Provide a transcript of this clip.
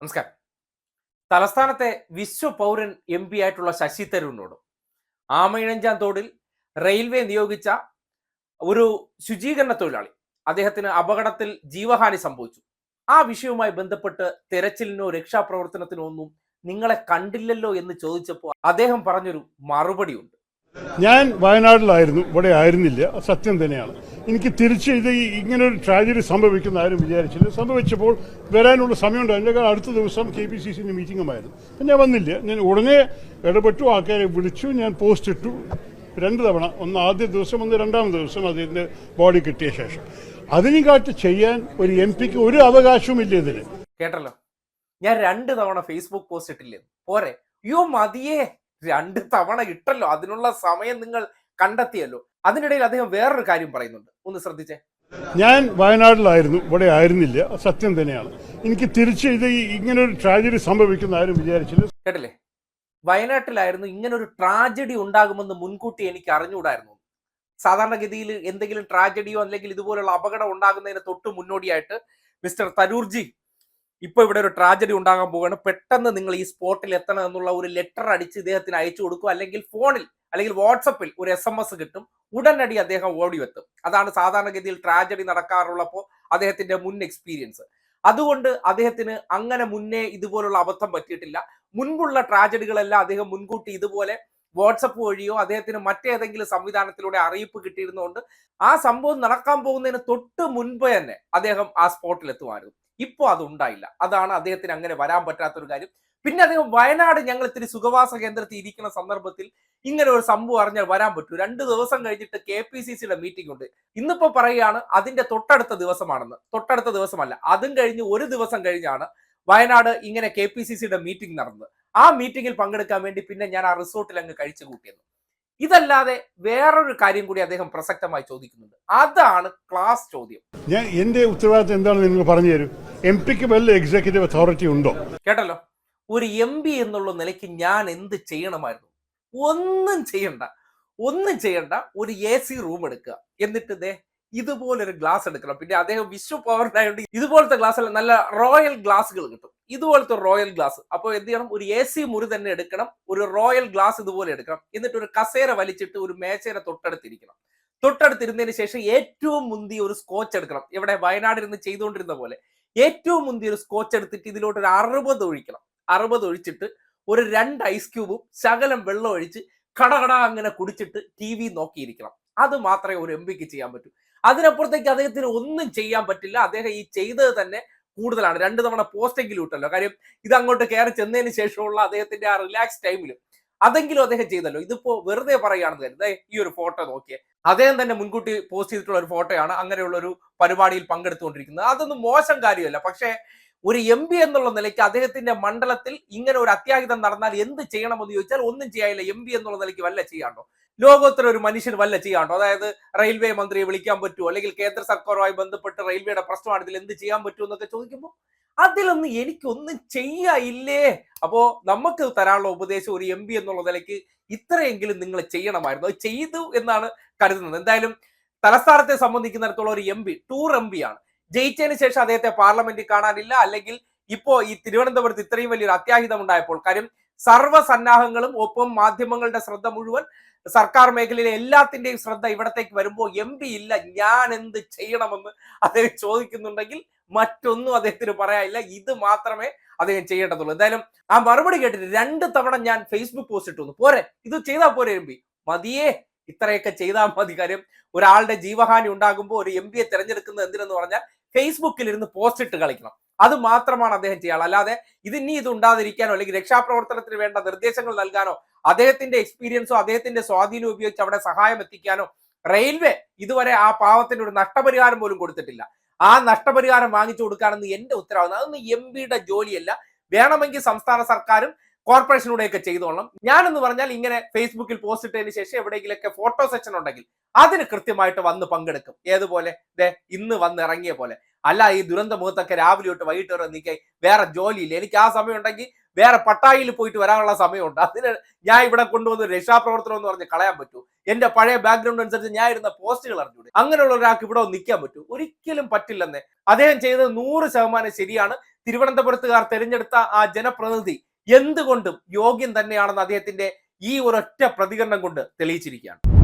നമസ്കാരം. തലസ്ഥാനത്തെ വിശ്വപൗരൻ M P ആയിട്ടുള്ള ശശി തരൂരിനോടും ആമയിഴഞ്ചാൻ തോടിൽ റെയിൽവേ നിയോഗിച്ച ഒരു ശുചീകരണ തൊഴിലാളി അദ്ദേഹത്തിന് അപകടത്തിൽ ജീവഹാനി സംഭവിച്ചു. ആ വിഷയവുമായി ബന്ധപ്പെട്ട് തെരച്ചിലിനോ രക്ഷാപ്രവർത്തനത്തിനോ ഒന്നും നിങ്ങളെ കണ്ടില്ലല്ലോ എന്ന് ചോദിച്ചപ്പോൾ അദ്ദേഹം പറഞ്ഞൊരു മറുപടിയുണ്ട്. ഞാൻ വയനാട്ടിലായിരുന്നു. ഇവിടെ ആയിരുന്നില്ല. സത്യം തന്നെയാണ്. എനിക്ക് തിരിച്ച് ഇത് ഒരു ട്രാജഡി സംഭവിക്കുന്ന ആരും വിചാരിച്ചില്ല. സംഭവിച്ചപ്പോൾ വരാനുള്ള സമയമുണ്ടായിരുന്നു കാരണം അടുത്ത ദിവസം കെ പി സി സിന്റെ മീറ്റിംഗുമായിരുന്നു ഞാൻ വന്നില്ല. ഞാൻ ഉടനെ ഇടപെട്ടു. ആൾക്കാരെ വിളിച്ചു. ഞാൻ പോസ്റ്റ് ഇട്ടു. രണ്ട് തവണ. ഒന്ന് ആദ്യ ദിവസം ഒന്ന് രണ്ടാമത്തെ ദിവസം അതിന്റെ ബോഡി കിട്ടിയ ശേഷം. അതിനും കാട്ടി ചെയ്യാൻ ഒരു എം പിക്ക് ഒരു അവകാശവും ഇല്ല ഇതിന്. കേട്ടല്ലോ? ഞാൻ രണ്ട് തവണ ഫേസ്ബുക്ക് പോസ്റ്റ് ഇട്ടില്ലേ? പോരെ. യോ മതിയേ. രണ്ട് തവണ ഇട്ടല്ലോ. അതിനുള്ള സമയം നിങ്ങൾ കണ്ടെത്തിയല്ലോ. അതിനിടയിൽ അദ്ദേഹം വേറൊരു കാര്യം പറയുന്നുണ്ട്. ഒന്ന് ശ്രദ്ധിച്ചേ. ഞാൻ വയനാട്ടിലായിരുന്നു. ഇവിടെ ആയിരുന്നില്ല. സത്യം തന്നെയാണ്. എനിക്ക് തിരിച്ച് ഇത് ഇങ്ങനെ ഒരു ട്രാജഡി സംഭവിക്കുന്ന ആരും വിചാരിച്ചില്ല. കേട്ടില്ലേ? വയനാട്ടിലായിരുന്നു ഇങ്ങനെ ഒരു ട്രാജഡി ഉണ്ടാകുമെന്ന് മുൻകൂട്ടി എനിക്ക് അറിഞ്ഞുകൂടായിരുന്നു. സാധാരണഗതിയിൽ എന്തെങ്കിലും ട്രാജഡിയോ അല്ലെങ്കിൽ ഇതുപോലുള്ള അപകടം ഉണ്ടാകുന്നതിന് തൊട്ട് മുന്നോടിയായിട്ട് മിസ്റ്റർ തരൂർജി ഇപ്പൊ ഇവിടെ ഒരു ട്രാജഡി ഉണ്ടാകാൻ പോവുകയാണ്. പെട്ടെന്ന് നിങ്ങൾ ഈ സ്പോട്ടിൽ എത്തണം എന്നുള്ള ഒരു ലെറ്റർ അടിച്ച് ഇദ്ദേഹത്തിന് അയച്ചു കൊടുക്കുക അല്ലെങ്കിൽ ഫോണിൽ അല്ലെങ്കിൽ വാട്സപ്പിൽ ഒരു എസ് എം എസ് കിട്ടും. ഉടനടി അദ്ദേഹം ഓടിയെത്തും അതാണ് സാധാരണഗതിയിൽ ട്രാജഡി നടക്കാറുള്ളപ്പോൾ അദ്ദേഹത്തിന്റെ മുൻ എക്സ്പീരിയൻസ് അതുകൊണ്ട് അദ്ദേഹത്തിന് അങ്ങനെ മുന്നേ ഇതുപോലുള്ള അബദ്ധം പറ്റിയിട്ടില്ല. മുൻപുള്ള ട്രാജഡികളെല്ലാം അദ്ദേഹം മുൻകൂട്ടി ഇതുപോലെ വാട്സപ്പ് വഴിയോ അദ്ദേഹത്തിന് മറ്റേതെങ്കിലും സംവിധാനത്തിലൂടെ അറിയിപ്പ് കിട്ടിയിരുന്നുകൊണ്ട് ആ സംഭവം നടക്കാൻ പോകുന്നതിന് തൊട്ട് മുൻപ് തന്നെ അദ്ദേഹം ആ സ്പോട്ടിൽ എത്തുമായിരുന്നു. ഇപ്പോൾ അത് ഉണ്ടായില്ല. അതാണ് അദ്ദേഹത്തിന് അങ്ങനെ വരാൻ പറ്റാത്തൊരു കാര്യം. പിന്നെ അദ്ദേഹം വയനാട് ഞങ്ങൾ ഇത്തിരി സുഖവാസ കേന്ദ്രത്തിൽ ഇരിക്കുന്ന സന്ദർഭത്തിൽ ഇങ്ങനെ ഒരു സംഭവം അറിഞ്ഞാൽ വരാൻ പറ്റൂ. രണ്ട് ദിവസം കഴിഞ്ഞിട്ട് കെ പി സി സിയുടെ മീറ്റിംഗ് ഉണ്ട്. ഇന്നിപ്പോ പറയുകയാണ് അതിന്റെ തൊട്ടടുത്ത ദിവസമാണെന്ന്. തൊട്ടടുത്ത ദിവസമല്ല. അതും കഴിഞ്ഞ് ഒരു ദിവസം കഴിഞ്ഞാണ് വയനാട് ഇങ്ങനെ കെ പി സി സിയുടെ മീറ്റിംഗ് നടന്നത്. ആ മീറ്റിംഗിൽ പങ്കെടുക്കാൻ വേണ്ടി പിന്നെ ഞാൻ ആ റിസോർട്ടിൽ അങ്ങ് കഴിച്ചു കൂട്ടിയെന്ന്. ഇതല്ലാതെ വേറൊരു കാര്യം കൂടി അദ്ദേഹം പ്രസക്തമായി ചോദിക്കുന്നുണ്ട്. അതാണ് ക്ലാസ് ചോദ്യം. ഞാൻ എന്റെ ഉത്തരവാദിത്തം എന്താണെന്ന് നിങ്ങൾ പറഞ്ഞു തരും. എം പിക്ക് വല്ല എക്സിക്യൂട്ടീവ് അതോറിറ്റി ഉണ്ടോ? കേട്ടല്ലോ? ഒരു എം പി എന്നുള്ള നിലയ്ക്ക് ഞാൻ എന്ത് ചെയ്യണമായിരുന്നു? ഒന്നും ചെയ്യണ്ട. ഒന്നും ചെയ്യണ്ട. ഒരു എ സി റൂം എടുക്കുക. എന്നിട്ട് ദേ ഇതുപോലൊരു ഗ്ലാസ് എടുക്കണം. പിന്നെ അദ്ദേഹം വിശ്വ പവറിനായോണ്ട് ഇതുപോലത്തെ ഗ്ലാസ് അല്ല നല്ല റോയൽ ഗ്ലാസ്സുകൾ കിട്ടും. ഇതുപോലത്തെ റോയൽ ഗ്ലാസ് അപ്പോൾ എന്ത് ചെയ്യണം? ഒരു എ സി മുറി തന്നെ എടുക്കണം. ഒരു റോയൽ ഗ്ലാസ് ഇതുപോലെ എടുക്കണം. എന്നിട്ട് ഒരു കസേര വലിച്ചിട്ട് ഒരു മേശയുടെ തൊട്ടടുത്തിരിക്കണം. തൊട്ടടുത്തിരുന്നതിന് ശേഷം ഏറ്റവും മുന്തിയ ഒരു സ്കോച്ച് എടുക്കണം. ഇവിടെ നിന്ന് ചെയ്തുകൊണ്ടിരുന്ന പോലെ. ഏറ്റവും മുന്തിയ ഒരു സ്കോച്ച് എടുത്തിട്ട് ഇതിലോട്ട് ഒരു അറുപത് ഒഴിക്കണം. അറുപത് ഒഴിച്ചിട്ട് ഒരു രണ്ട് ഐസ് ക്യൂബും ശകലം വെള്ളം ഒഴിച്ച് കടകട അങ്ങനെ കുടിച്ചിട്ട് ടി വി നോക്കിയിരിക്കണം. അത് മാത്രമേ ഒരു എം പിക്ക് ചെയ്യാൻ പറ്റൂ. അതിനപ്പുറത്തേക്ക് അദ്ദേഹത്തിന് ഒന്നും ചെയ്യാൻ പറ്റില്ല. അദ്ദേഹം ഈ ചെയ്തത് തന്നെ കൂടുതലാണ്. രണ്ട് തവണ പോസ്റ്റെങ്കിലും ഇട്ടല്ലോ. കാര്യം ഇത് അങ്ങോട്ട് കയറി ചെന്നതിന് ശേഷമുള്ള അദ്ദേഹത്തിന്റെ ആ റിലാക്സ് ടൈമിലും അതെങ്കിലും അദ്ദേഹം ചെയ്തല്ലോ. ഇതിപ്പോ വെറുതെ പറയുകയാണെന്ന് കരുതേ ഈ ഒരു ഫോട്ടോ നോക്കിയേ. അദ്ദേഹം തന്നെ മുൻകൂട്ടി പോസ്റ്റ് ചെയ്തിട്ടുള്ള ഒരു ഫോട്ടോയാണ് അങ്ങനെയുള്ള ഒരു പരിപാടിയിൽ പങ്കെടുത്തുകൊണ്ടിരിക്കുന്നത്. അതൊന്നും മോശം കാര്യമല്ല. പക്ഷേ ഒരു എം പി എന്നുള്ള നിലയ്ക്ക് അദ്ദേഹത്തിന്റെ മണ്ഡലത്തിൽ ഇങ്ങനെ ഒരു അത്യാഹിതം നടന്നാൽ എന്ത് ചെയ്യണമെന്ന് ചോദിച്ചാൽ ഒന്നും ചെയ്യാനില്ല. എം പി എന്നുള്ള നിലയ്ക്ക് വല്ല ചെയ്യാണ്ടോ? ലോകോത്തര ഒരു മനുഷ്യൻ വല്ല ചെയ്യാണ്ടോ? അതായത് റെയിൽവേ മന്ത്രിയെ വിളിക്കാൻ പറ്റുമോ അല്ലെങ്കിൽ കേന്ദ്ര സർക്കാരുമായി ബന്ധപ്പെട്ട് റെയിൽവേയുടെ പ്രശ്നമാണ് ഇതിൽ എന്ത് ചെയ്യാൻ പറ്റുമോ എന്നൊക്കെ ചോദിക്കുമ്പോൾ അതിലൊന്നും എനിക്കൊന്നും ചെയ്യായില്ലേ അപ്പോ നമുക്ക് തരാനുള്ള ഉപദേശം ഒരു എം പി എന്നുള്ള നിലയ്ക്ക് ഇത്രയെങ്കിലും നിങ്ങൾ ചെയ്യണമായിരുന്നു. ചെയ്തു എന്നാണ് കരുതുന്നത്. എന്തായാലും തലസ്ഥാനത്തെ സംബന്ധിക്കുന്നിടത്തോളം ഒരു M P tour M P ആണ്. ജയിച്ചതിന് ശേഷം അദ്ദേഹത്തെ പാർലമെന്റിൽ കാണാനില്ല. അല്ലെങ്കിൽ ഇപ്പോ ഈ തിരുവനന്തപുരത്ത് ഇത്രയും വലിയൊരു അത്യാഹിതം ഉണ്ടായപ്പോൾ കാര്യം സർവസന്നാഹങ്ങളും ഒപ്പം മാധ്യമങ്ങളുടെ ശ്രദ്ധ മുഴുവൻ സർക്കാർ മേഖലയിലെ എല്ലാത്തിന്റെയും ശ്രദ്ധ ഇവിടത്തേക്ക് വരുമ്പോൾ എം പി ഇല്ല ഞാൻ എന്ത് ചെയ്യണമെന്ന് അദ്ദേഹം ചോദിക്കുന്നുണ്ടെങ്കിൽ മറ്റൊന്നും അദ്ദേഹത്തിന് പറയാനില്ല. ഇത് മാത്രമേ അദ്ദേഹം ചെയ്യേണ്ടതുള്ളൂ. എന്തായാലും ആ മറുപടി കേട്ടിട്ട് രണ്ട് തവണ ഞാൻ ഫേസ്ബുക്ക് പോസ്റ്റ് ഇട്ടു. പോരെ ഇത് ചെയ്താൽ പോരെ എം പി മതിയേ ഇത്രയൊക്കെ ചെയ്താൽ മതി. കാര്യം ഒരാളുടെ ജീവഹാനി ഉണ്ടാകുമ്പോൾ ഒരു എം പിയെ തിരഞ്ഞെടുക്കുന്നത് എന്തിനെന്ന് പറഞ്ഞാൽ ഫേസ്ബുക്കിൽ ഇരുന്ന് പോസ്റ്റ് ഇട്ട് കളിക്കണം. അത് മാത്രമാണ് അദ്ദേഹം ചെയ്യാൻ അല്ലാതെ ഇത് ഇനി ഇത് ഉണ്ടാതിരിക്കാനോ അല്ലെങ്കിൽ രക്ഷാപ്രവർത്തനത്തിന് വേണ്ട നിർദ്ദേശങ്ങൾ നൽകാനോ അദ്ദേഹത്തിന്റെ എക്സ്പീരിയൻസോ അദ്ദേഹത്തിന്റെ സ്വാധീനം ഉപയോഗിച്ച് അവിടെ സഹായം എത്തിക്കാനോ റെയിൽവേ ഇതുവരെ ആ പാവത്തിന് ഒരു നഷ്ടപരിഹാരം പോലും കൊടുത്തിട്ടില്ല. ആ നഷ്ടപരിഹാരം വാങ്ങിച്ചു കൊടുക്കാനെന്ന് എന്റെ ഉത്തരവാദിത്തം അതൊന്നും എം ജോലിയല്ല. വേണമെങ്കിൽ സംസ്ഥാന സർക്കാരും കോർപ്പറേഷനൂടെയൊക്കെ ചെയ്തോളണം. ഞാനെന്ന് പറഞ്ഞാൽ ഇങ്ങനെ ഫേസ്ബുക്കിൽ പോസ്റ്റ് ഇട്ടതിന് ശേഷം എവിടെയെങ്കിലൊക്കെ ഫോട്ടോ സെക്ഷൻ ഉണ്ടെങ്കിൽ അതിന് കൃത്യമായിട്ട് വന്ന് പങ്കെടുക്കും. ഏതുപോലെ? ദേ ഇന്ന് വന്ന് ഇറങ്ങിയ പോലെ. അല്ല ഈ ദുരന്ത മുഖത്തൊക്കെ രാവിലെ തൊട്ട് വൈകിട്ട് വരെ നിൽക്കാൻ വേറെ ജോലിയില്ല. എനിക്ക് ആ സമയം ഉണ്ടെങ്കിൽ വേറെ പട്ടായിൽ പോയിട്ട് വരാനുള്ള സമയമുണ്ട്. അതിന് ഞാൻ ഇവിടെ കൊണ്ടുവന്ന് രക്ഷാപ്രവർത്തനം എന്ന് പറഞ്ഞ് കളയാൻ പറ്റൂ. എന്റെ പഴയ ബാക്ക്ഗ്രൗണ്ട് അനുസരിച്ച് ഞാൻ ഇരുന്ന പോസ്റ്റുകൾ അറിഞ്ഞൂടെ. അങ്ങനെയുള്ള ഒരാൾക്ക് ഇവിടെ നിൽക്കാൻ പറ്റൂ. ഒരിക്കലും പറ്റില്ലെന്ന്. അദ്ദേഹം ചെയ്തത് നൂറ് ശതമാനം ശരിയാണ്. തിരുവനന്തപുരത്തുകാർ തിരഞ്ഞെടുത്ത ആ ജനപ്രതിനിധി എന്തുകൊണ്ടും യോഗ്യൻ തന്നെയാണെന്ന് അദ്ദേഹത്തിന്റെ ഈ ഒരൊറ്റ പ്രതികരണം കൊണ്ട് തെളിയിച്ചിരിക്കുകയാണ്.